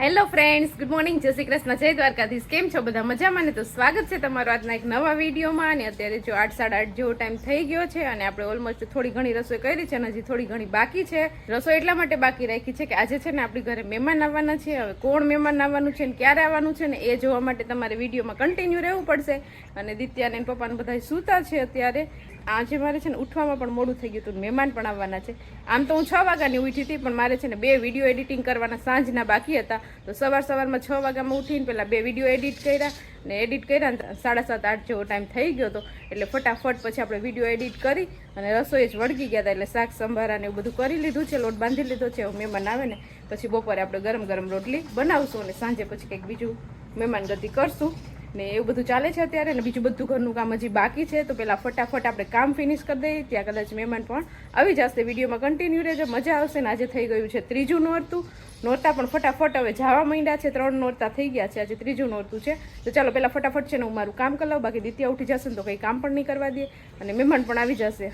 Hello friends good morning જય શ્રી કૃષ્ણ. જય દ્વારકાધીશ. કેમ છો બધા? મજામાં ને તો સ્વાગત છે તમારું આજના એક નવા વિડીયોમાં. અને અત્યારે જો આઠ, સાડા આઠ જેવો ટાઈમ થઈ ગયો છે અને આપણે ઓલમોસ્ટ થોડી ઘણી રસોઈ કરી છે અને હજી થોડી ઘણી બાકી છે. રસોઈ એટલા માટે બાકી રાખી છે કે આજે છે ને આપણી ઘરે મહેમાન આવવાના છે. હવે કોણ મહેમાન આવવાનું છે ને ક્યારે આવવાનું છે ને એ જોવા માટે તમારે વિડીયોમાં કન્ટિન્યુ રહેવું પડશે. અને દિત્યા ને પપ્પાને બધા સૂતા છે અત્યારે. આજે મારે છે ને ઉઠવામાં પણ મોડું થઈ ગયું હતું મહેમાન પણ આવવાના છે. આમ તો હું છ વાગ્યાની ઉઠી હતી, પણ મારે છે ને બે વીડિયો એડિટિંગ કરવાના સાંજના બાકી હતા. તો સવાર સવારમાં છ વાગ્યામાં ઉઠીને પહેલાં બે વીડિયો એડિટ કર્યા ને એડિટ કર્યા ને સાડા સાત, આઠ જેવો ટાઈમ થઈ ગયો હતો એટલે ફટાફટ પછી આપણે વીડિયો એડિટ કરી અને રસોઈ જ વળગી ગયા હતા એટલે શાક, સંભારા ને એવું બધું કરી લીધું છે, લોટ બાંધી લીધો છે મહેમાન આવે ને પછી બપોરે આપણે ગરમ ગરમ રોટલી બનાવશું અને સાંજે પછી કંઈક બીજું મહેમાન ગતિ કરશું. ને એવું બધું ચાલે છે અત્યારે ને બીજું બધું ઘરનું કામ હજી બાકી છે. તો પહેલાં ફટાફટ આપણે કામ ફિનિશ કરી દઈએ. ત્યાં કદાચ મહેમાન પણ આવી જશે. વિડીયોમાં કન્ટિન્યુ રહેજો. મજા આવશે ને આજે થઈ ગયું છે ત્રીજું નોરતું. નોરતા પણ ફટાફટ હવે જવા માંડ્યા છે. ત્રણ નોરતા થઈ ગયા છે. આજે ત્રીજું નોરતું છે. તો ચાલો પહેલાં ફટાફટ છે ને હું મારું કામ કરી બાકી દિત્યા ઉઠી જશે ને તો કંઈ કામ પણ નહીં કરવા દે. અને મહેમાન પણ આવી જશે.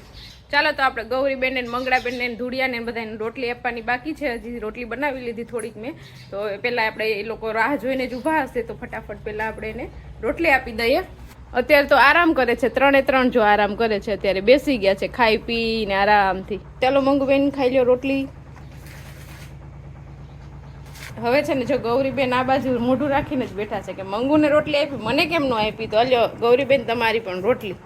ચાલો તો આપણે ગૌરીબેન ને મંગળાબેન ને ધુડિયાને બધાને રોટલી આપવાની બાકી છે. હજી રોટલી બનાવી લીધી થોડીક મેં. તો પહેલાં આપણે એ લોકો રાહ જોઈને જ ઊભા હશે. તો ફટાફટ પહેલાં આપણે એને રોટલી આપી દઈએ. અત્યારે તો આરામ કરે છે, ત્રણે ત્રણ જો આરામ કરે છે, અત્યારે બેસી ગયા છે, ખાઈ પીને આરામથી. ચાલો મંગુબેન, ખાઈ લ્યો રોટલી. હવે છે ને જો ગૌરીબેન આ બાજુ મોઢું રાખીને જ બેઠા છે કે મંગુને રોટલી આપી, મને કેમ ન આપી? તો અલ્યો ગૌરીબેન તમારી પણ રોટલી.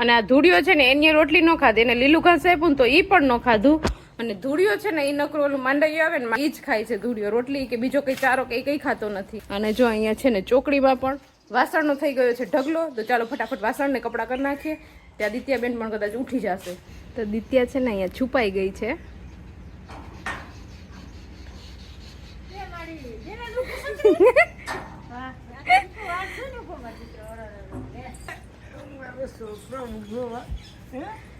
અને આ ધૂળિયો છે ને, એની રોટલી ન ખાધી, એને લીલું ઘાસ આપ્યું તો એ પણ ન ખાધું. અને ધૂળિયો છે ને એ નકરો ઓલું માંડવીયું આવે ને એ જ ખાય છે ધૂળિયો રોટલી કે બીજો કંઈ ચારો કે કંઈ ખાતો નથી. અને જો અહીંયા છે ને ચોકડીમાં પણ વાસણનો થઈ ગયો છે ઢગલો તો ચાલો ફટાફટ વાસણને કપડાં કરી નાખીએ. ત્યાં દિત્યાબેન પણ કદાચ ઉઠી જશે. તો દિત્યા છે ને અહીંયા છુપાઈ ગઈ છે.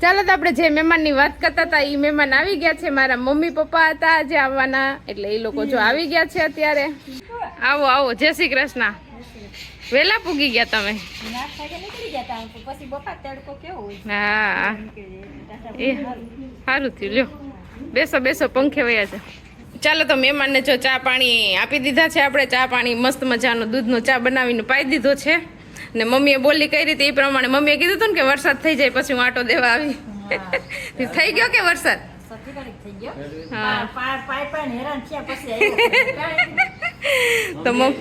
ચાલો તો આપણે જે મહેમાનની વાત કરતા હતા એ મહેમાન આવી ગયા છે. મારા મમ્મી પપ્પા હતા આજે આવવાના, એટલે એ લોકો જો આવી ગયા છે અત્યારે. આવો આવો, જય શ્રી કૃષ્ણ. વેલા પૂગી ગયા તમે. હા. એ સારું થયું. લ્યો, બેસો બેસો, પંખે વયા છે ચાલો તો મહેમાનને જો ચા પાણી આપી દીધા છે આપણે. ચા પાણી મસ્ત મજાનો દૂધનો ચા બનાવીને પાઈ દીધો છે. ને મમ્મીએ બોલી કરી હતી એ પ્રમાણે. મમ્મીએ કીધું હતું ને કે વરસાદ થઈ જાય પછી હું આટો દેવા આવી. થઈ ગયો કે વરસાદ? હા. તો મમ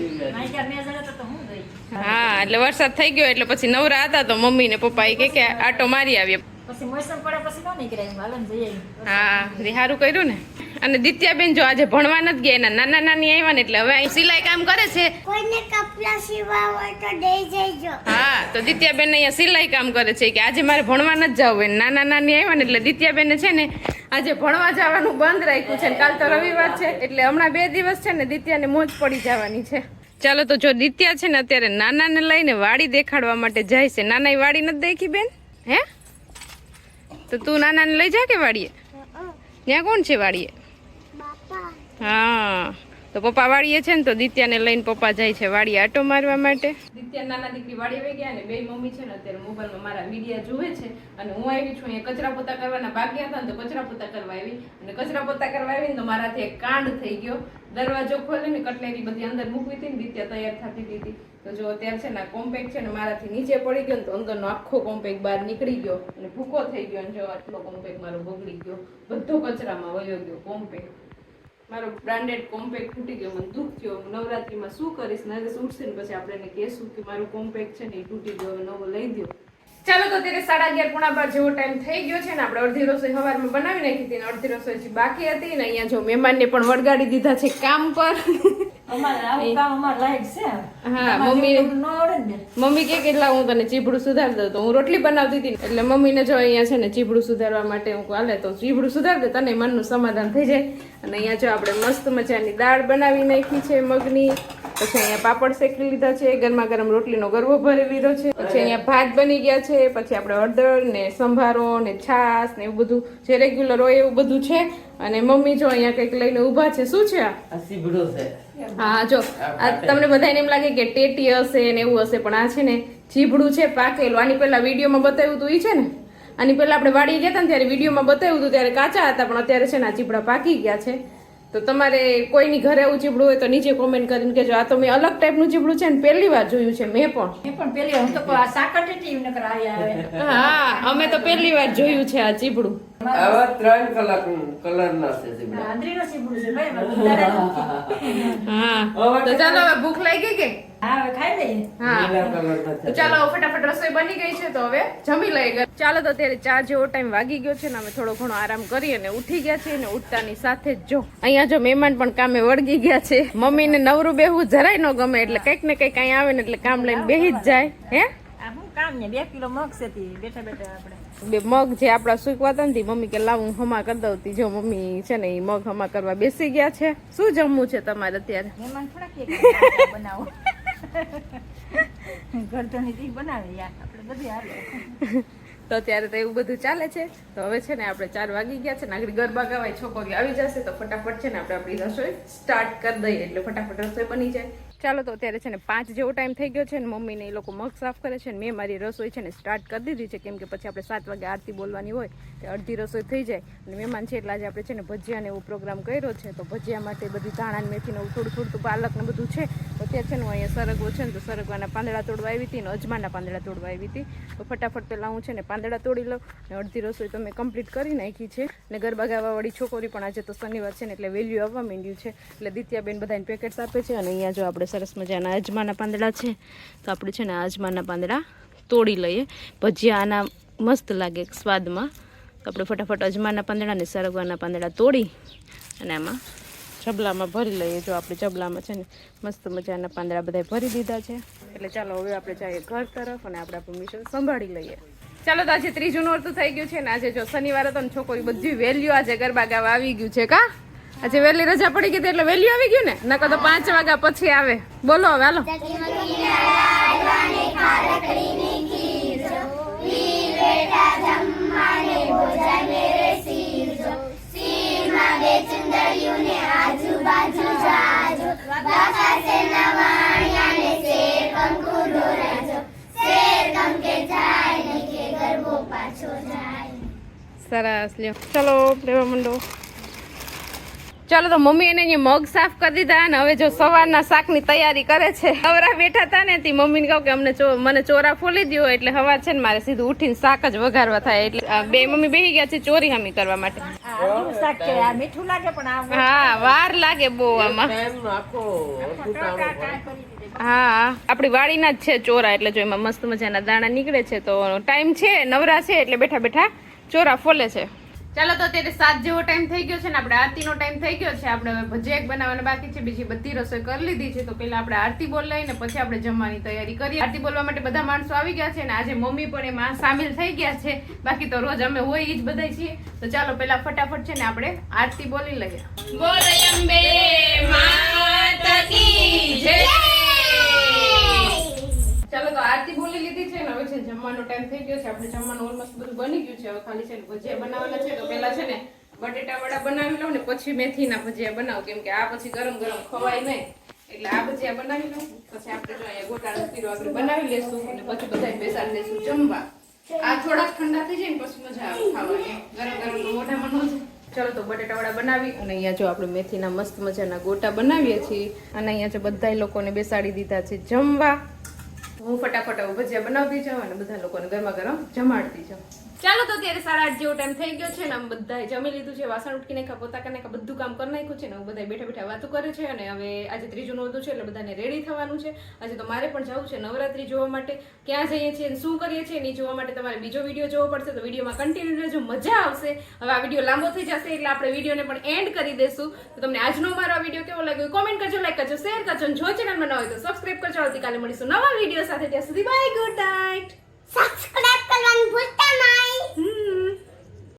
હા એટલે વરસાદ થઈ ગયો એટલે પછી નવરા હતા તો મમ્મી ને પપ્પા એ કે કે આટો મારી આવીએ. પછી મોસમ પડે પછી ન નીકળે હાલો ને જઈએ. હા સારું કર્યું ને? અને દિત્યાબેન જો આજે ભણવા નથી ગયા એના નાના નાની આવ્યા ને એટલે હવે અહીં સિલાઈ કામ કરે છે. કોઈને કપડા સીવા હોય તો દઈ જજો હા તો દિત્યાબેન અહીંયા સિલાઈ કામ કરે છે કે આજે મારે ભણવા નથી જવું હોય. નાના નાની આવ્યા ને એટલે દિત્યાબેન છે ને આજે ભણવા જવાનું બંધ રાખ્યું છે ને કાલ તો રવિવાર છે એટલે હમણાં બે દિવસ છે ને દિત્યાને મોજ પડી જવાની છે. ચાલો તો જો દિત્યા છે ને અત્યારે નાનાને લઈને વાડી દેખાડવા માટે જાય છે. નાના વાડી નથી દેખી બેન? હે? તો તું નાનાને લઈ જા કે વાડીએ? ત્યાં કોણ છે વાડીએ? હા. તો પપ્પા વાડીએ છે ને તો દિત્યાને લઈને પપ્પા જાય છે વાડીએ આટો મારવા માટે. દિત્યા નાના દીકરી વાડી વહી ગયા ને બે મમ્મી છે ને અત્યારે મોબાઈલમાં મારા વિડીયા જુએ છે અને હું આવી છું અહીંયા કચરા પોતા કરવાના બાકી હતા તો કચરા પોતા કરવા આવી. અને કચરા પોતા કરવા આવી તો મારાથી એક કાંડ થઈ ગયો. દરવાજો ખોલી ને કટલેરી બધી અંદર મૂકવી હતી ને દિત્યા તૈયાર થતી હતી તો જો અત્યારે છે ને કોમ્પેક્ટ છે ને મારાથી નીચે પડી ગયો ને તો અંદરનો આખો કોમ્પેક્ટ બહાર નીકળી ગયો અને ભૂકો થઈ ગયો અને જો આટલો કોમ્પેક્ટ મારો બગડી ગયો. બધો કચરામાં વયો ગયો કોમ્પેક્ટ મારો બ્રાન્ડેડ કોમ્પેક્ટ તૂટી ગયો, મને દુઃખ થયો. નવરાત્રીમાં શું કરીશ? નરેશ ઉઠશે ને પછી આપણે એને કહેશું કે મારું કોમ્પેક્ટ છે ને એ તૂટી ગયો નવો લઈ દો ચાલો તો અત્યારે સાડા અગિયાર પોણા બાર જેવો ટાઈમ થઈ ગયો છે ને, આપણે અડધી રસોઈ સવારમાં બનાવી નાખી હતી ને, અડધી રસોઈ બાકી હતી ને, અહીંયા જો મહેમાનને પણ વળગાડી દીધા છે કામ પર. મમ્મી- કે કેટલા હું તને ચીબડું સુધાર દઉં તો હું રોટલી બનાવતી હતી એટલે મમ્મીને જો અહીંયા છે ને ચીભડું સુધારવા માટે હું હાલે તો ચીબડું સુધાર દે તને મનનું સમાધાન થઈ જાય. અને અહીંયા જો આપણે મસ્ત મજાની દાળ બનાવી નાખી છે મગની. પછી અહીંયા પાપડ શેકી લીધા છે ગરમા ગરમ રોટલીનો ગરવો ભરી લીધો છે પછી અહીંયા ભાત બની ગયા છે પછી આપણે હળદર ને સંભારો ને છાશ ને એવું બધું જે રેગ્યુલર હોય એવું બધું છે. અને મમ્મી જો અહીંયા કંઈક લઈને ઊભા છે શું છે આ? આ છે. હા જો આ તમને બધાને એમ લાગે કે ટેટી હશે ને એવું હશે પણ આ છે ને જીભડું છે પાકેલું. આની પહેલા વિડીયોમાં બતાવ્યું હતું એ છે ને? આની પહેલા આપણે વાડીએ ગયા હતા ને ત્યારે વિડીયોમાં બતાવ્યું હતું ત્યારે કાચા હતા પણ અત્યારે છે ને આ ચીભડા પાકી ગયા છે. તો તમારે કોઈની ઘરે એવું ચીબડું હોય તો નીચે કોમેન્ટ કરીને કહેજો. આ તો મેં અલગ ટાઈપનું ચીબડું છે ને પહેલી વાર જોયું છે મેં પણ. મેં પણ પેલી હું તો આ સાકર આવી આવે. હા અમે તો પહેલી વાર જોયું છે આ ચીબડું આવા ત્રણ કલાક છે ચાલો હવે ભૂખ લાગી ગઈ હા હવે ખાઈ લઈએ. હા. લીલા કલરના તો ચાલો ફટાફટ રસોઈ બની ગઈ છે તો હવે જમી લઈએ ચાલો તો અત્યારે ચા જેવો ટાઈમ વાગી ગયો છે ને અમે થોડો ઘણો આરામ કરી અને ઉઠી ગયા છીએ અને ઉઠતાની સાથે જ જો. અહીંયા જો મહેમાન પણ કામે વળગી ગયા છે. મમ્મીને નવરું બેહવું જરાય ન ગમે એટલે કંઈક ને કંઈક અહીંયા આવે ને એટલે કામ લઈને બેહી જ જાય. હે? કામ ને બે કિલો મગ છે તી. બેઠા બેઠા આપણે. બે મગ જે આપણા સુકવા હતા ને મમ્મી કે લાવું હમા કરી દઉં તી. જો મમ્મી છે ને એ મગ હમા કરવા બેસી ગયા છે. શું જમવું છે તમારે અત્યારે? મહેમાન થોડા બનાવો. ગરદની બનાવે યાર. આપણે બધી હાલે. તો અત્યારે તો એવું બધું ચાલે છે. તો હવે છે ને આપણે ચાર વાગી ગયા છે ને આગળ ગરબા ગાવાય છોકરી આવી જશે તો ફટાફટ છે ને આપણે આપણી રસોઈ સ્ટાર્ટ કરી દઈએ. એટલે ફટાફટ રસોઈ બની જાય. ચાલો તો અત્યારે છે ને પાંચ જેવો ટાઈમ થઈ ગયો છે ને મમ્મીને એ લોકો મગ સાફ કરે છે ને મેં મારી રસોઈ છે ને સ્ટાર્ટ કરી દીધી છે. કેમ કે પછી આપણે સાત વાગે આરતી બોલવાની હોય તે અડધી રસોઈ થઈ જાય. અને મહેમાન છે એટલે આજે આપણે છે ને ભજીયાને એવો પ્રોગ્રામ કર્યો છે. તો ભજીયા માટે બધી ધાણા મેથીનું એવું થોડું થોડું પાલક ને બધું છે. તો ત્યાં છે ને હું અહીંયા સરગવો છે ને તો સરગવાના પાંદડા તોડવા આવી હતી ને અજમાના પાંદડા તોડવા આવી હતી. તો ફટાફટ પહેલાં હું છે ને પાંદડા તોડી લઉં ને અડધી રસોઈ તો મેં કમ્પ્લીટ કરી નાખી છે. ને ગરબા ગાવાવાળી છોકરી પણ આજે તો શનિવાર છે ને એટલે વેલ્યુ આવવા માંડ્યું છે. એટલે દિત્યાબેન બધાને પેકેટ્સ આપે છે અને અહીંયા જો આપણે સરસ મજાના અજમાના પાંદડા છે, તો આપણે છે ને અજમાના પાંદડા તોડી લઈએ. ભજીયા આના મસ્ત લાગે સ્વાદમાં. તો આપણે ફટાફટ અજમાના પાંદડા ને સરગવાના પાંદડા તોડી અને આમાં જબલામાં ભરી લઈએ. જો આપણે જબલામાં છે ને મસ્ત મજાના પાંદડા બધા ભરી દીધા છે. એટલે ચાલો હવે આપણે જઈએ ઘર તરફ અને આપણે આપણું મિશન સંભાળી લઈએ. ચાલો તો આજે ત્રીજું નોરતું થઈ ગયું છે ને આજે જો શનિવારે તો છોકરી બધી વેલ્યુ આજે ગરબા ગાવા આવી ગયું છે કા? આજે વહેલી રજા પડી ગઈ એટલે વેલ્યુ આવી ગયું ને? નકર તો પાંચ વાગ્યા પછી આવે. બોલો હવે હાલો સરસ લ્યો. ચલો લેવા માંડો. ચાલો તો મમ્મી એને અહીંયા મગ સાફ કરી દીધા અને હવે જો સવારના શાકની તૈયારી કરે છે. નવરા બેઠા હતા ને તે મમ્મીને કહું કે અમને મને ચોરા ફોલી દ્યો એટલે હવા છે ને મારે સીધું ઉઠીને શાક જ વઘારવા થાય એટલે બે મમ્મી બેહી ગયા છે ચોરી હમી કરવા માટે. આ આદુનું શાક છે આ મીઠું લાગે પણ આ હા વાર લાગે બહુ આમાં. હા આપણી વાડીના જ છે ચોરા એટલે જો એમાં મસ્ત મજાના દાણા નીકળે છે તો ટાઈમ છે નવરા છે એટલે બેઠા બેઠા ચોરા ફોલે છે. ચાલો તો અત્યારે સાત જેવો ટાઈમ થઈ ગયો છે ને આપણે આરતીનો ટાઈમ થઈ ગયો છે. આપણે હવે ભજીયા બનાવવાના બાકી છે. બીજી બધી રસોઈ કરી લીધી છે. તો પેલા આપણે આરતી બોલ લઈને પછી આપણે જમવાની તૈયારી કરીએ. આરતી બોલવા માટે બધા માણસો આવી ગયા છે ને આજે મમ્મી પણ એમાં સામેલ થઈ ગયા છે. બાકી તો રોજ અમે હોય એ જ બધા છીએ. તો ચાલો પેલા ફટાફટ છે ને આપણે આરતી બોલી લઈએ. બોલ અંબે આરતી બોલી લીધી છે ને હવે છે જમવાનો ટાઈમ થઈ ગયો છે. આપણે જમવાનું ઓલમોસ્ટ બધું બની ગયું છે. હવે ખાલી છે ને ભજીયા બનાવવાના છે તો પહેલા છે ને બટેટા વડા બનાવી લઉં ને પછી મેથીના ભજીયા બનાવું. કેમ કે આ પછી ગરમ ગરમ ખવાય નહીં. એટલે આ ભજીયા બનાવી લઉં. પછી આપણે જો અહીંયા ગોટાળો પીરો આપણે બનાવી લેશું અને પછી બધા બેસાડી લેશું જમવા. આ થોડાક ઠંડા થઈ જાય ને પછી મજા આવે ખાવાની. ગરમ ગરમ મોઢામાં ન ચલો તો બટેટા વડા બનાવી અને અહીંયા જો આપણે મેથીના મસ્ત મજાના ગોટા બનાવીએ છીએ. અને અહીંયા જો બધા લોકોને બેસાડી દીધા છે જમવા. હું ફટાફટ ભજીયા બનાવતી જાઉં અને બધા લોકોને ગરમા ગરમ જમાડતી જાઉં. ચાલો તો અત્યારે આઠ જેવો ટાઈમ થઈ ગયો છે ને આમ બધા જમી લીધું છે, વાસણ ઉટકી નાખ્યા પોતા કરી નાખ્યા બધું કામ કરી નાખ્યું છે ને બધા બેઠા બેઠા વાતો કરે છે અને હવે આજે ત્રીજું નોંધું છે એટલે બધાને રેડી થવાનું છે. આજે તો મારે પણ જવું છે નવરાત્રી જોવા માટે. ક્યાં જઈએ છીએ શું કરીએ છીએ એ જોવા માટે તમારે બીજો વીડિયો જોવો પડશે, તો વિડીયોમાં કન્ટિન્યુ રહેજો, મજા આવશે. હવે આ વીડિયો લાંબો થઈ જશે એટલે આપણે વિડીયોને પણ એન્ડ કરી દેશું. તો તમને આજનો મારો આ વીડિયો કેવો લાગ્યો કોમેન્ટ કરજો લાઈક કરજો શેર કરજો જો ચેનલમાં ન હોય તો સબસ્ક્રાઈબ કરજો. આવતીકાલે મળીશું નવા વીડિયો સાથે. ત્યાં સુધી બાય ગુડ નાઇટ સબસ્ક્રાઇબ আমি বুঝতে নাই